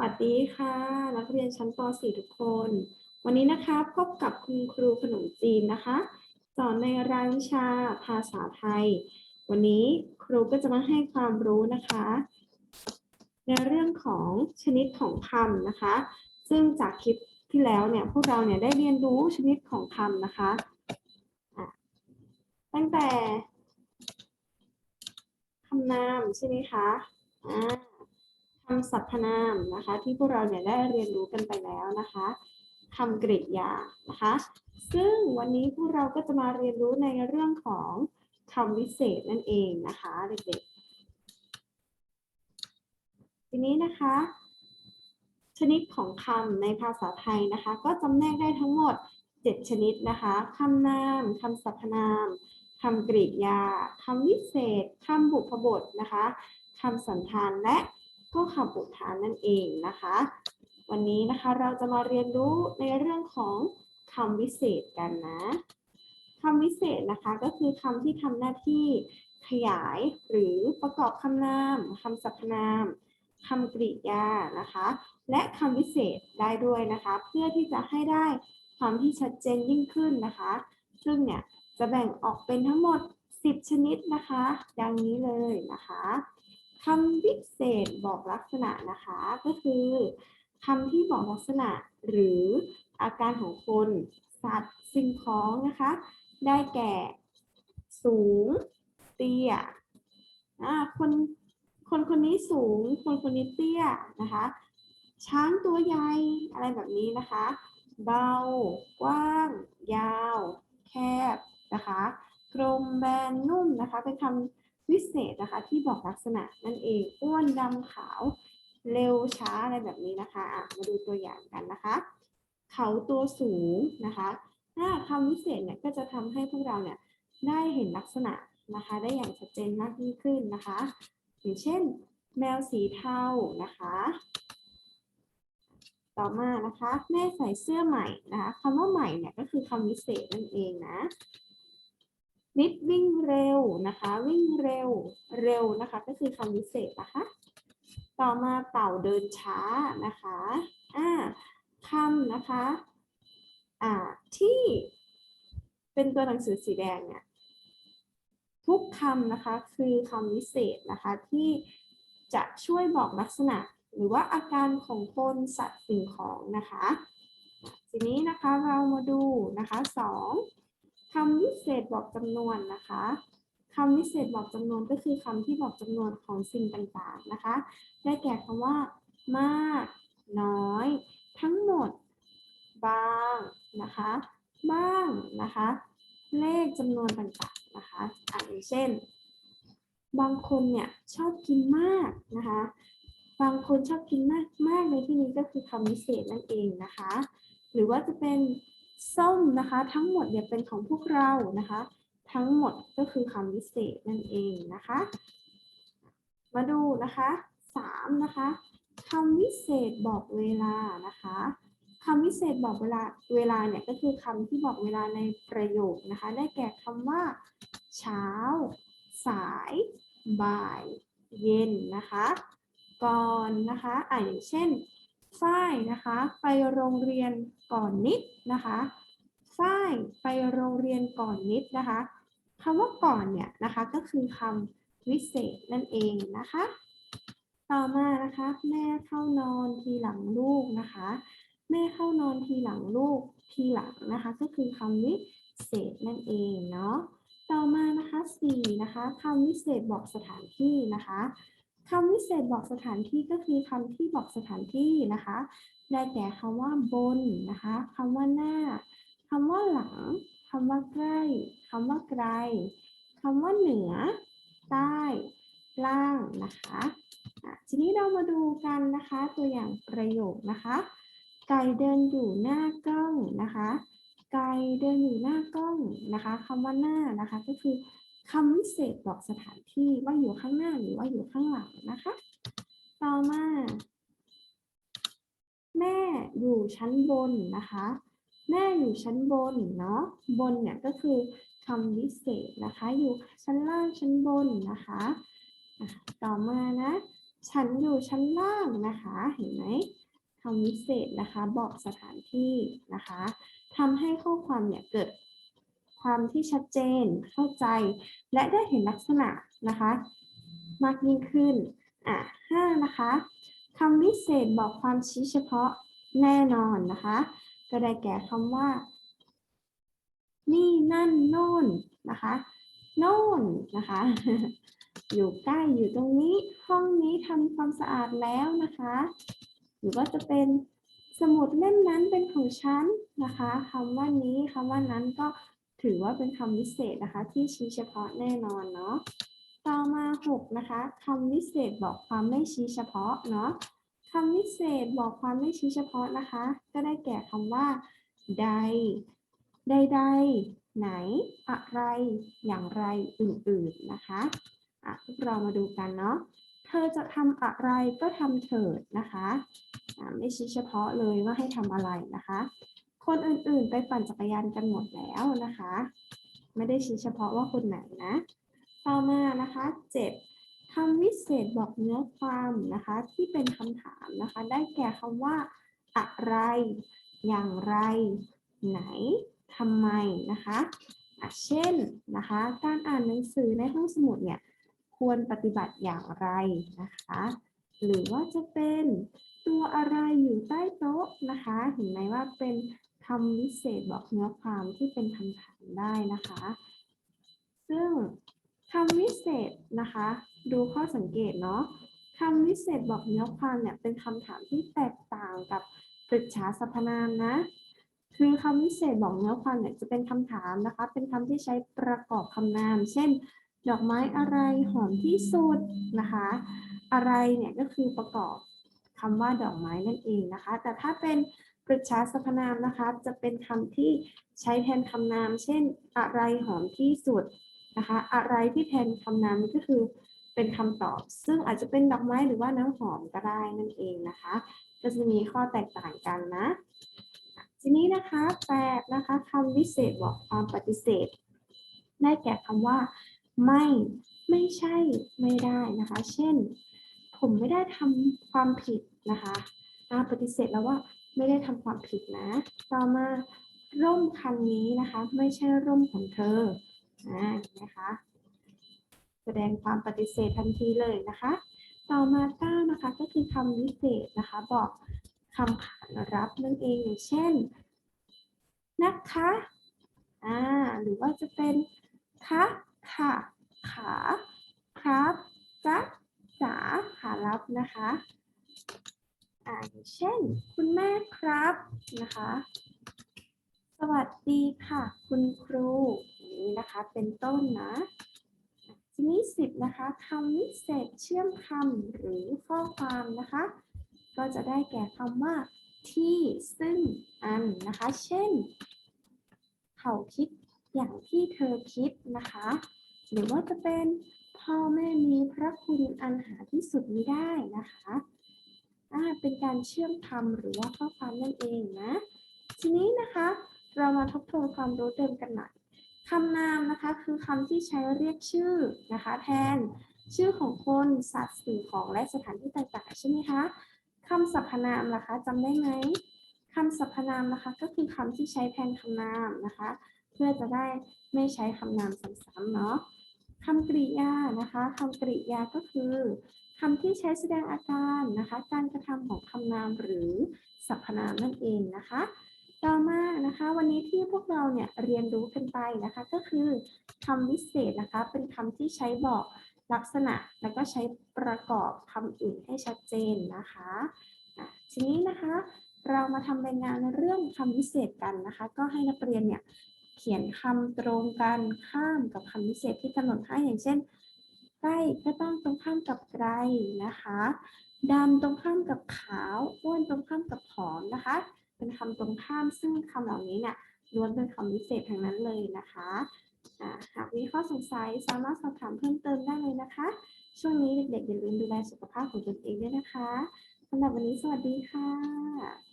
วัสดีค่ะ นักเรียนชั้นป .4 ทุกคน วันนี้นะคะพบกับคุณครูขนมจีนนะคะ สอนในรายวิชาภาษาไทย วันนี้ครูก็จะมาให้ความรู้นะคะ ในเรื่องของชนิดของคำนะคะ ซึ่งจากคลิปที่แล้วเนี่ยพวกเราเนี่ยได้เรียนรู้ชนิดของคำนะคะะตั้งแต่คำนามใช่ไหมคะอ่า คำสรรพนามนะคะ ที่พวกเราเนี่ยได้เรียนรู้กันไปแล้วนะคะคำกริยานะคะ ซึ่งวันนี้พวกเราก็จะมาเรียนรู้ในเรื่องของคำวิเศษนั่นเองนะคะเด็กๆทีนี้นะคะ ชนิดของคำในภาษาไทยนะคะ ก็จำแนกได้ทั้งหมด 7 ชนิดนะคะคำนามคำสรรพนามคำกริยาคำวิเศษคำบุพบทนะคะคำสันธานและ ก็คำอุทานนั่นเองนะคะ วันนี้นะคะเราจะมาเรียนรู้ในเรื่องของคำวิเศษกันนะคำวิเศษนะคะก็คือคำที่ทำหน้าที่ขยายหรือประกอบคำนามคำสรรพนามคำกริยานะคะ และคำวิเศษได้ด้วยนะคะ เพื่อที่จะให้ได้ความที่ชัดเจนยิ่งขึ้นนะคะ ซึ่งเนี่ยจะแบ่งออกเป็นทั้งหมด 10 ชนิดนะคะ ดังนี้เลยนะคะ คำวิเศษบอกลักษณะนะคะก็คือคำที่บอกลักษณะหรืออาการของคน สัตว์สิ่งของนะคะ ได้แก่ สูง เตี้ยคนคนคนนี้สูง คนคนนี้เตี้ยนะคะ ช้างตัวใหญ่อะไรแบบนี้นะคะ เบา กว้าง ยาว แคบนะคะ กลมแบนนุ่มนะคะเป็นคำ วิเศษนะคะ ที่บอกลักษณะนั่นเองอ้วนดำขาวเร็วช้าอะไรแบบนี้นะคะอะมาดูตัวอย่างกันนะคะ เขาตัวสูงนะคะถ้าคำวิเศษเนี่ยก็จะทำให้พวกเราเนี่ยได้เห็นลักษณะนะคะ ได้อย่างชัดเจนมากยิ่งขึ้นนะคะอย่างเช่น แมวสีเทานะคะ ต่อมานะคะ แม่ใส่เสื้อใหม่นะคะคำว่าใหม่เนี่ยก็คือคำวิเศษนั่นเองนะ นิดวิ่งเร็วนะคะ วิ่งเร็วเร็วนะคะ ก็คือคำวิเศษนะคะ ต่อมาเต่าเดินช้านะคะอ่าคำนะคะอ่าที่เป็นตัวหนังสือสีแดงเนี่ยทุกคำนะคะคือคำวิเศษนะคะที่จะช่วยบอกลักษณะ หรือว่าอาการของคนสัตว์สิ่งของนะคะ ทีนี้นะคะเรามาดูนะคะสอง คำวิเศษบอกจำนวนนะคะคำวิเศษบอกจำนวนก็คือคำที่บอกจำนวนของสิ่งต่างๆนะคะ ได้แก่คำว่า มาก น้อย ทั้งหมด บางนะคะ บ้างนะคะ เลขจำนวนต่างๆนะคะอะอย่างเช่น บางคนเนี่ยชอบกินมากนะคะ บางคนชอบกินมากมากในที่นี้ก็คือคำวิเศษนั่นเองนะคะ หรือว่าจะเป็น ส้มนะคะ ทั้งหมดเนี่ยเป็นของพวกเรานะคะ ทั้งหมดก็คือคำวิเศษนั่นเองนะคะ มาดูนะคะสามนะคะคำวิเศษบอกเวลานะคะคำวิเศษบอกเวลาเวลาเนี่ยก็คือคำที่บอกเวลาในประโยคนะคะ ได้แก่คำว่า เช้า สาย บ่าย เย็นนะคะ ก่อนนะคะอะอย่างเช่น ฝ้ายนะคะ ไปโรงเรียนก่อนนิดนะคะฝ้ายไปโรงเรียนก่อนนิดนะคะคำว่าก่อนเนี่ยนะคะก็คือคำวิเศษนั่นเองนะคะ ต่อมานะคะ แม่เข้านอนทีหลังลูกนะคะ แม่เข้านอนทีหลังลูกทีหลังนะคะ ก็คือคำวิเศษนั่นเองเนาะต่อมานะคะสี่นะคะคำวิเศษบอกสถานที่นะคะ คำวิเศษบอกสถานที่ก็คือคำที่บอกสถานที่นะคะ ได้แก่คำว่าบนนะคะคำว่าหน้าคำว่าหลังคำว่าใกล้คำว่าไกลคำว่าเหนือ ใต้ ล่างนะคะทีนี้เรามาดูกันนะคะ ตัวอย่างประโยคนะคะ ไก่เดินอยู่หน้ากล้องนะคะ ไก่เดินอยู่หน้ากล้องนะคะคำว่าหน้านะคะ ก็คือ คำวิเศษบอกสถานที่ว่าอยู่ข้างหน้าหรือว่าอยู่ข้างหลังนะคะ ต่อมา แม่อยู่ชั้นบนนะคะ แม่อยู่ชั้นบนเนาะบนเนี่ยก็คือคำวิเศษนะคะ อยู่ชั้นล่างชั้นบนนะคะต่อมานะ ฉันอยู่ชั้นล่างนะคะ เห็นไหมคำวิเศษนะคะ บอกสถานที่นะคะทำให้ข้อความเนี่ยเกิด ความที่ชัดเจนเข้าใจ และได้เห็นลักษณะนะคะ มากยิ่งขึ้นอะห้านะคะคำวิเศษบอกความชี้เฉพาะแน่นอนนะคะ ก็ได้แก่คำว่า นี่นั่นโน่นนะคะโน่นนะคะ อยู่ใกล้อยู่ตรงนี้ห้องนี้ทำความสะอาดแล้วนะคะหรือว่าจะเป็นสมุดเล่มนั้นเป็นของฉันนะคะคำว่านี้คำว่านั้นก็ ถือว่าเป็นคำวิเศษนะคะ ที่ชี้เฉพาะแน่นอนเนาะต่อมาหกนะคะคำวิเศษบอกความไม่ชี้เฉพาะเนาะคำวิเศษบอกความไม่ชี้เฉพาะนะคะ ก็ได้แก่คำว่า ใด ใดๆไหน อะไร อย่างไรอื่นๆนะคะอะพวกเรามาดูกันเนาะเธอจะทำอะไรก็ทำเถิดนะคะ ไม่ชี้เฉพาะเลยว่าให้ทำอะไรนะคะ คนอื่นๆ ไปปั่นจักรยานกันหมดแล้วนะคะ ไม่ได้ชี้เฉพาะว่าคนไหนนะ ต่อมานะคะเจ็ดคำวิเศษบอกเนื้อความนะคะ ที่เป็นคำถามนะคะ ได้แก่คำว่า อะไร อย่างไร ไหนทำไมนะคะอะเช่นนะคะ การอ่านหนังสือในห้องสมุดเนี่ยควรปฏิบัติอย่างไรนะคะ หรือว่าจะเป็นตัวอะไรอยู่ใต้โต๊ะนะคะ เห็นไหมว่าเป็น คำวิเศษบอกเนื้อความที่เป็นคำถามได้นะคะ ซึ่งคำวิเศษนะคะ ดูข้อสังเกตเนาะคำวิเศษบอกเนื้อความเนี่ยเป็นคำถามที่แตกต่างกับปรึกษาสรรพนามนะ คือคำวิเศษบอกเนื้อความเนี่ยจะเป็นคำถามนะคะ เป็นคำที่ใช้ประกอบคำนาม เช่น ดอกไม้อะไรหอมที่สุดนะคะ อะไรเนี่ยก็คือประกอบคำว่าดอกไม้นั่นเองนะคะ แต่ถ้าเป็น ปรึกษาสรรพนามนะคะ จะเป็นคำที่ใช้แทนคำนาม เช่น อะไรหอมที่สุดนะคะ อะไรที่แทนคำนามนี่ก็คือเป็นคำตอบ ซึ่งอาจจะเป็นดอกไม้หรือว่าน้ำหอมก็ได้นั่นเองนะคะ ก็จะมีข้อแตกต่างกันนะ ทีนี้นะคะแปดนะคะคำวิเศษบอกความปฏิเสธ ได้แก่คำว่า ไม่ ไม่ใช่ ไม่ได้นะคะ เช่น ผมไม่ได้ทำความผิดนะคะอ่าปฏิเสธแล้วว่า ไม่ได้ทำความผิดนะ ต่อมาร่มคันนี้นะคะ ไม่ใช่ร่มของเธออ่าเห็นไหมคะ แสดงความปฏิเสธทันทีเลยนะคะ ต่อมาเก้านะคะก็คือคำวิเศษนะคะ บอกคำขานรับนั่นเองอย่างเช่น นะคะอ่าหรือว่าจะเป็นคะค่ะขาครับจ๊ะจ๋าขารับนะคะ อ่าอย่างเช่น คุณแม่ครับนะคะ สวัสดีค่ะ คุณครูอย่างนี้นะคะเป็นต้นนะ ทีนี้สิบนะคะคำวิเศษเชื่อมคำหรือข้อความนะคะ ก็จะได้แก่คำว่าที่ซึ่งอันนะคะ เช่น เขาคิดอย่างที่เธอคิดนะคะ หรือว่าจะเป็นพ่อแม่มีพระคุณอันหาที่สุดมิได้นะคะ อ่าเป็นการเชื่อมคำหรือว่าข้อความนั่นเองนะ ทีนี้นะคะ เรามาทบทวนความรู้เดิมกันหน่อยคำนามนะคะคือคำที่ใช้เรียกชื่อนะคะ แทนชื่อของคนสัตว์สิ่งของและสถานที่ต่างๆใช่ไหมคะคำสรรพนามนะคะจำได้ไหมคำสรรพนามนะคะก็คือคำที่ใช้แทนคำนามนะคะ เพื่อจะได้ไม่ใช้คำนามซ้ำๆเนาะ คำกริยานะคะคำกริยาก็คือคำที่ใช้แสดงอาการนะคะ การกระทำของคำนามหรือสรรพนามนั่นเองนะคะ ต่อมานะคะ วันนี้ที่พวกเราเนี่ยเรียนรู้กันไปนะคะ ก็คือคำวิเศษนะคะ เป็นคำที่ใช้บอกลักษณะแล้วก็ใช้ประกอบคำอื่นให้ชัดเจนนะคะะทีนี้นะคะ เรามาทำรายงานเรื่องคำวิเศษกันนะคะ ก็ให้นักเรียนเนี่ย เขียนคำตรงกันข้ามกับคำวิเศษที่กำหนดให้อย่างเช่นใกล้ก็ต้องตรงข้ามกับไกลนะคะดำตรงข้ามกับขาวอ้วนตรงข้ามกับผอมนะคะ เป็นคำตรงข้ามซึ่งคำเหล่านี้เนี่ยล้วนเป็นคำวิเศษทั้งนั้นเลยนะคะหากมีข้อสงสัยสามารถสอบถามเพิ่มเติมได้เลยนะคะ ช่วงนี้เด็กๆอย่าลืมดูแลสุขภาพของตนเองด้วยนะคะสำหรับวันนี้สวัสดีค่ะ